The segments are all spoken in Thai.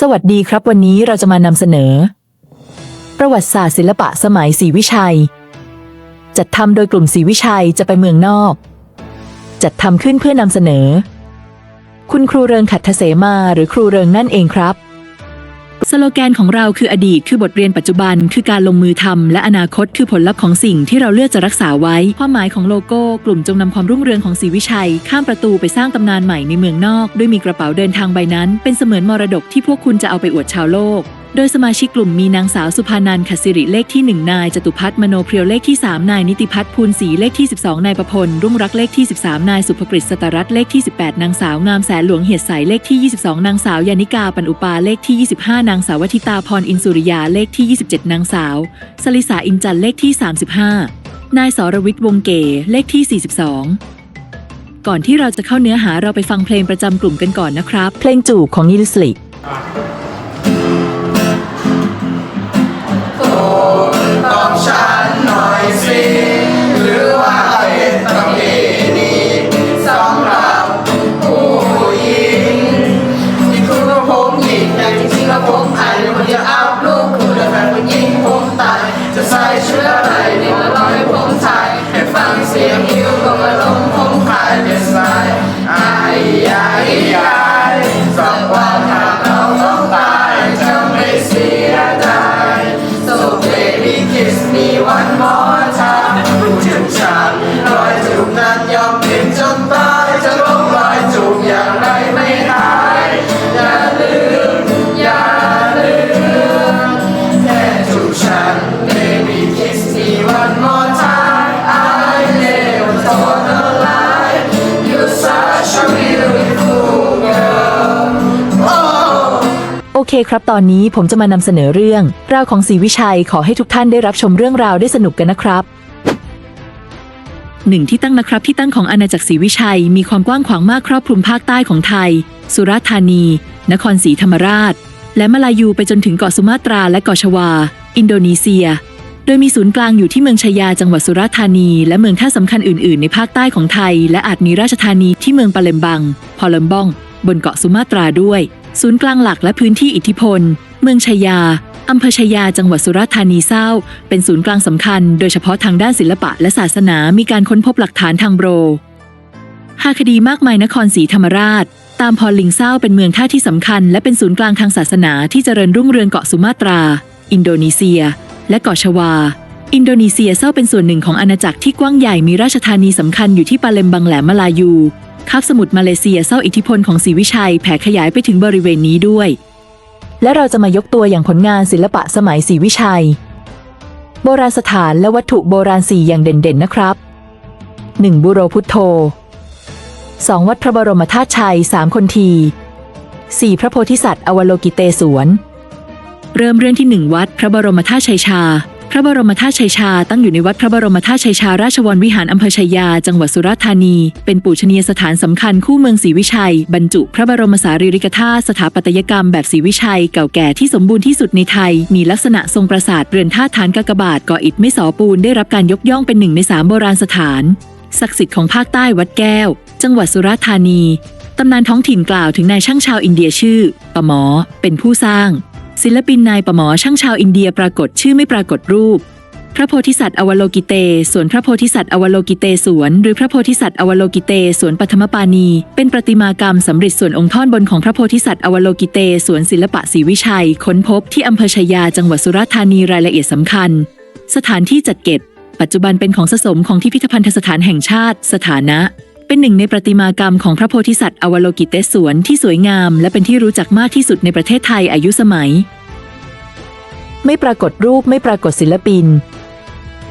สวัสดีครับวันนี้เราจะมานำเสนอ ประวัติศาสตร์ศิลปะสมัยศรีวิชัย จัดทำโดยกลุ่มศรีวิชัยจะไปเมืองนอก จัดทำขึ้นเพื่อนำเสนอ คุณครูเริงขัดทเสมาหรือครูเริงนั่นเองครับ สโลแกนของเราคืออดีตคือบทเรียนปัจจุบัน คือการลงมือทำและอนาคตคือผลลัพธ์ของสิ่งที่เราเลือกจะรักษาไว้ความหมายของโลโก้กลุ่มจงนำความรุ่งเรืองของศรีวิชัย ข้ามประตูไปสร้างตำนานใหม่ในเมืองนอก ด้วยมีกระเป๋าเดินทางใบนั้น เป็นเสมือนมรดกที่พวกคุณจะเอาไปอวดชาวโลก โดยสมาชิกกลุ่มมีนางสาวสุภานันขสิริเลขที่ 1 นายจตุพัฒน์มโนเพรียวเลขที่ 3 นายนิติพัฒน์ภูลศรีเลขที่ 12 นายประพลรุ่งรักเลขที่ 13 นายสุภกฤษสตรัตเลขที่ 18 นางสาวงามแสนหลวงเหียดใสเลขที่ 22 นางสาวยานิกาปันอุปาเลขที่ 25 นางสาววทิตาพรอินสุริยาเลขที่ 27 นางสาวสลิสาอินจันเลขที่ 35 นายสรวิทย์วงเก๋เลขที่ 42ก่อนที่เราจะเข้าเนื้อหาเราไปฟังเพลงประจำกลุ่มกันก่อนนะครับ เพลงจูบของนิลสลิก ต้องใช้ โอเคครับตอนนี้ผมจะมานำเสนอเรื่อง ราวของศรีวิชัยขอให้ทุกท่านได้รับชมเรื่องราวได้สนุกกันนะครับหนึ่งที่ตั้งนะครับที่ตั้งของอาณาจักรศรีวิชัย มีความกว้างขวางมากครอบคลุมภาคใต้ของไทย สุราษฎร์ธานี นครศรีธรรมราช และมาลายูไปจนถึงเกาะสุมาตราและเกาะชวา อินโดนีเซีย โดยมีศูนย์กลางอยู่ที่เมืองชายาจังหวัดสุราษฎร์ธานี และเมืองท่าสำคัญอื่น ๆ ในภาคใต้ของไทย และอาจมีราชธานีที่เมืองปาเลมบัง พอลมบอง บนเกาะสุมาตราด้วย ศูนย์กลางหลักและพื้นที่อิทธิพล เมืองชายาอำเภอชายาจังหวัดสุราษฎร์ธานีเศร้า เป็นศูนย์กลางสำคัญ โดยเฉพาะทางด้านศิลปะและศาสนามีการค้นพบหลักฐานทางโบรหาคดีมากมายนครศรีธรรมราช ตามพรลิงเศร้าเป็นเมืองท่าที่สำคัญ และเป็นศูนย์กลางทางศาสนาที่เจริญรุ่งเรืองเกาะสุมาตรา อินโดนีเซีย และเกาะชวา อินโดนีเซียเศร้าเป็นส่วนหนึ่งของอาณาจักรที่กว้างใหญ่มีราชธานีสำคัญอยู่ที่ปาเลมบังแหลมมาลายู คาบสมุทรมาเลเซียเศร้าอิทธิพลของศรีวิชัยแผ่ขยายไปถึงบริเวณนี้ด้วย และเราจะมายกตัวอย่างผลงานศิลปะสมัยศรีวิชัย โบราณสถานและวัตถุโบราณสี่อย่างเด่นๆนะครับ 1. บุโรพุทโธ 2. วัดพระบรมธาตุชัย 3 คนที 4. พระโพธิสัตว์อวโลกิเตศวรเริ่มเรื่องที่ 1 วัดพระบรมธาตุชัยชา พระบรมธาตุชัยชา ตั้งอยู่ในวัดพระบรมธาตุชัยชา ราชวรวิหารอำเภอชัยยา จังหวัดสุราษฎร์ธานี เป็นปูชนียสถานสำคัญคู่เมืองศรีวิชัย บรรจุพระบรมสารีริกธาตุสถาปัตยกรรมแบบศรีวิชัย เก่าแก่ที่สมบูรณ์ที่สุดในไทย มีลักษณะทรงปราสาทเรือนธาตุฐานกากบาทก่ออิฐไม่สอปูนได้รับการยกย่องเป็นหนึ่งในสามโบราณสถาน ศักดิ์สิทธิ์ของภาคใต้วัดแก้ว จังหวัดสุราษฎร์ธานีตำนานท้องถิ่นกล่าวถึงนายช่างชาวอินเดียชื่อปะหมอ เป็นผู้สร้าง ศิลปินนายประหมอช่างชาวอินเดียปรากฏชื่อไม่ปรากฏรูป พระโพธิสัตว์อวโลกิเตสวนพระโพธิสัตว์อวโลกิเตสวน หรือพระโพธิสัตว์อวโลกิเตสวนปฐมปานีเป็นประติมากรรมสำริดส่วนองค์ท่อนบนของพระโพธิสัตว์อวโลกิเตสวนศิลปะศรีวิชัย ค้นพบที่อำเภอชายาจังหวัดสุราษฎร์ธานีรายละเอียดสำคัญ สถานที่จัดเก็บ ปัจจุบันเป็นของสะสมของที่พิพิธภัณฑสถานแห่งชาติ สถานะ เป็นหนึ่งในประติมากรรมของพระโพธิสัตว์อวโลกิเตสวนที่สวยงาม และเป็นที่รู้จักมากที่สุดในประเทศไทยอายุสมัย ไม่ปรากฏรูปไม่ปรากฏศิลปิน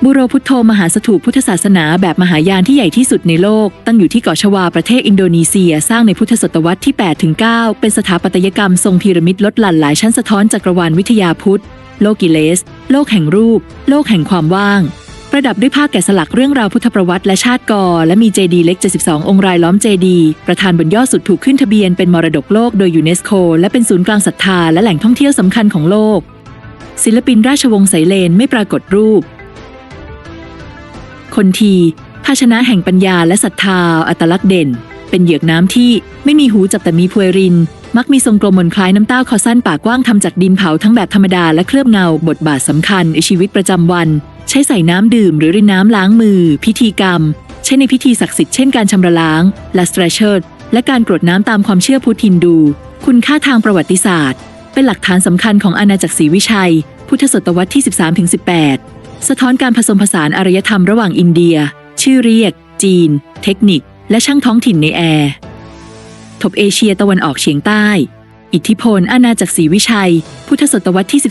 บุโรพุทโธมหาสถูปพุทธศาสนาแบบมหายานที่ใหญ่ที่สุดในโลก ตั้งอยู่ที่เกาะชวาประเทศอินโดนีเซีย สร้างในพุทธศตวรรษที่ 8 ถึง 9 เป็นสถาปัตยกรรมทรงพีระมิดลดหลั่นหลายชั้นสะท้อนจักรวาลวิทยาพุทธ โลกิเลส โลกแห่งรูป โลกแห่งความว่าง ประดับด้วยภาพแกะสลักเรื่องราวพุทธประวัติและชาติกอและมีเจดีย์เล็ก 72 องค์รายล้อมเจดีย์ประธานบนยอดสุดถูกขึ้นทะเบียนเป็นมรดกโลกโดยยูเนสโกและเป็นศูนย์กลางศรัทธาและแหล่งท่องเที่ยวสำคัญของโลก ศิลปินราชวงศ์ไสเลนไม่ปรากฏรูป คนทีภาชนะแห่งปัญญาและศรัทธาอัตลักษณ์เด่น เป็นเหยือกน้ำที่ไม่มีหูจับแต่มีพวยริน มักมีทรงกลมมนคล้ายน้ำเต้าคอสั้นปากกว้างทำจากดินเผาทั้งแบบธรรมดาและเคลือบเงา บทบาทสำคัญในชีวิตประจำวัน ใช้ใส่น้ำดื่มหรือรินน้ำล้างมือ พิธีกรรม ใช้ในพิธีศักดิ์สิทธิ์เช่นการชำระล้างลาสเตรเชอร์และการกรวดน้ำตามความเชื่อพุทธินดู คุณค่าทางประวัติศาสตร์ เป็นหลักฐานสำคัญของอาณาจักรศรีวิชัย พุทธศตวรรษที่ 13-18 สะท้อนการผสมผสานอารยธรรมระหว่างอินเดีย ชื่อเรียก จีน เทคนิค และช่างท้องถิ่นในแอร์ทบเอเชียตะวันออกเฉียงใต้ อิทธิพลอาณาจักรศรีวิชัย พุทธศตวรรษที่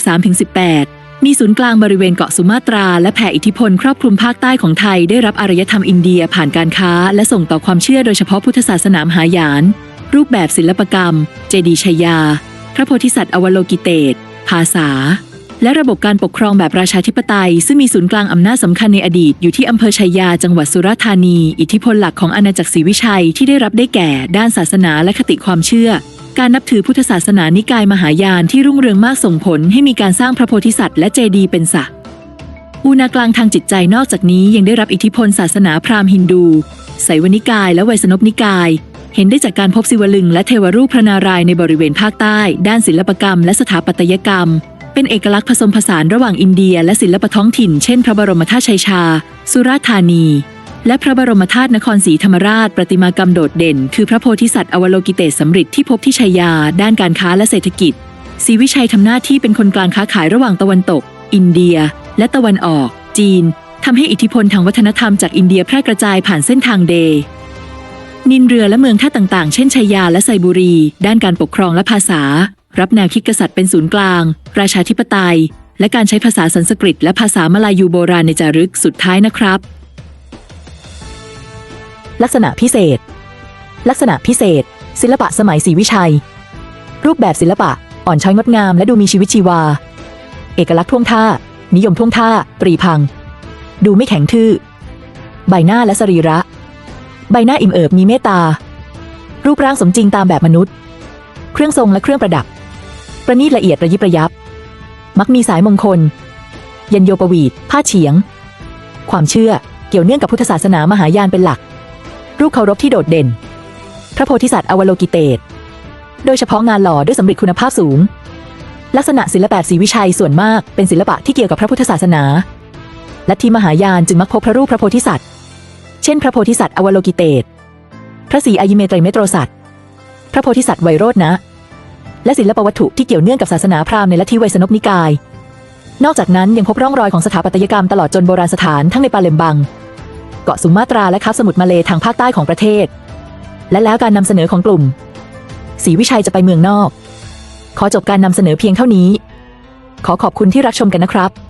13-18 มีศูนย์กลางบริเวณเกาะสุมาตรา และแผ่อิทธิพลครอบคลุมภาคใต้ของไทยได้รับอารยธรรมอินเดียผ่านการค้า และส่งต่อความเชื่อโดยเฉพาะพุทธศาสนามหายาน รูปแบบศิลปกรรม เจดีย์ชยา พระโพธิสัตว์อวโลกิเตศ ภาษา และระบบการปกครองแบบราชาธิปไตย ซึ่งมีศูนย์กลางอำนาจสำคัญในอดีตอยู่ที่อำเภอชัยยา จังหวัดสุราษฎร์ธานี อิทธิพลหลักของอาณาจักรศรีวิชัยที่ได้รับได้แก่ ด้านศาสนาและคติความเชื่อ การนับถือพุทธศาสนานิกายมหายานที่รุ่งเรืองมากส่งผลให้มีการสร้างพระโพธิสัตว์และเจดีย์เป็นสักอุณากลางทางจิตใจนอกจากนี้ยังได้รับอิทธิพลศาสนาพราหมณ์ฮินดูไสยวนิกายและไวยสนพนิกาย เห็นได้จากการพบศิวลึงและเทวรูปพระนารายณ์ในบริเวณภาคใต้ ด้านศิลปกรรมและสถาปัตยกรรม เป็นเอกลักษณ์ผสมผสานระหว่างอินเดีย และศิลปท้องถิ่น เช่นพระบรมธาตุชัยชา สุราษฎร์ธานี และพระบรมธาตุนครศรีธรรมราช ประติมากรรมโดดเด่น คือพระโพธิสัตว์อวโลกิเตศสำริดที่พบที่ชัยยา ด้านการค้าและเศรษฐกิจศรีวิชัยทำหน้าที่เป็นคนกลางค้าขายระหว่างตะวันตก อินเดีย และตะวันออก จีนทำให้อิทธิพลทางวัฒนธรรมจากอินเดียแพร่กระจายผ่านเส้นทางเด นินเรือและเมืองท่าต่างๆ เช่นชัยยาและไซบุรี ด้านการปกครองและภาษา รับแนวคิดกษัตริย์เป็นศูนย์กลาง ราชาธิปไตย และการใช้ภาษาสันสกฤต และภาษามลายูโบราณในจารึกสุดท้ายนะครับ ลักษณะพิเศษ ลักษณะพิเศษ ศิลปะสมัยศรีวิชัย รูปแบบศิลปะอ่อนช้อยงดงามและดูมีชีวิตชีวา เอกลักษณ์ท่วงท่า นิยมท่วงท่าปรีพัง ดูไม่แข็งทื่อ ใบหน้าและสรีระ ใบหน้าอิ่มเอิบมีเมตตา รูปร่างสมจริงตามแบบมนุษย์ เครื่องทรงและเครื่องประดับ ประณีตละเอียดระยิบระยับ มักมีสายมงคล ยันโยปวีตผ้าเฉียง ความเชื่อเกี่ยวเนื่องกับพุทธศาสนามหายานเป็นหลัก รูปเคารพที่โดดเด่น พระโพธิสัตว์อวโลกิเตศ โดยเฉพาะงานหล่อด้วยสำริดคุณภาพสูง ลักษณะศิลปะศรีวิชัยส่วนมากเป็นศิลปะที่เกี่ยวกับพระพุทธศาสนา และที่มหายานจึงมักพบพระรูปพระโพธิสัตว์ เช่น พระโพธิสัตว์อวโลกิเตศ พระศรีอายุเมตรเมโตรสัตว์ พระโพธิสัตว์ไวโรจนะ และศิลปวัตถุที่เกี่ยวเนื่องกับศาสนาพราหมณ์ในลัทธิไวยสนพนิกาย นอกจากนั้นยังพบร่องรอยของสถาปัตยกรรมตลอดจนโบราณสถานทั้งในปาเลมบัง เกาะสุมาตราและคาบสมุทรมาเลทางภาคใต้ของประเทศ และแล้วการนำเสนอของกลุ่มศรีวิชัยจะไปเมืองนอก ขอจบการนำเสนอเพียงเท่านี้ ขอขอบคุณที่รับชมกันนะครับ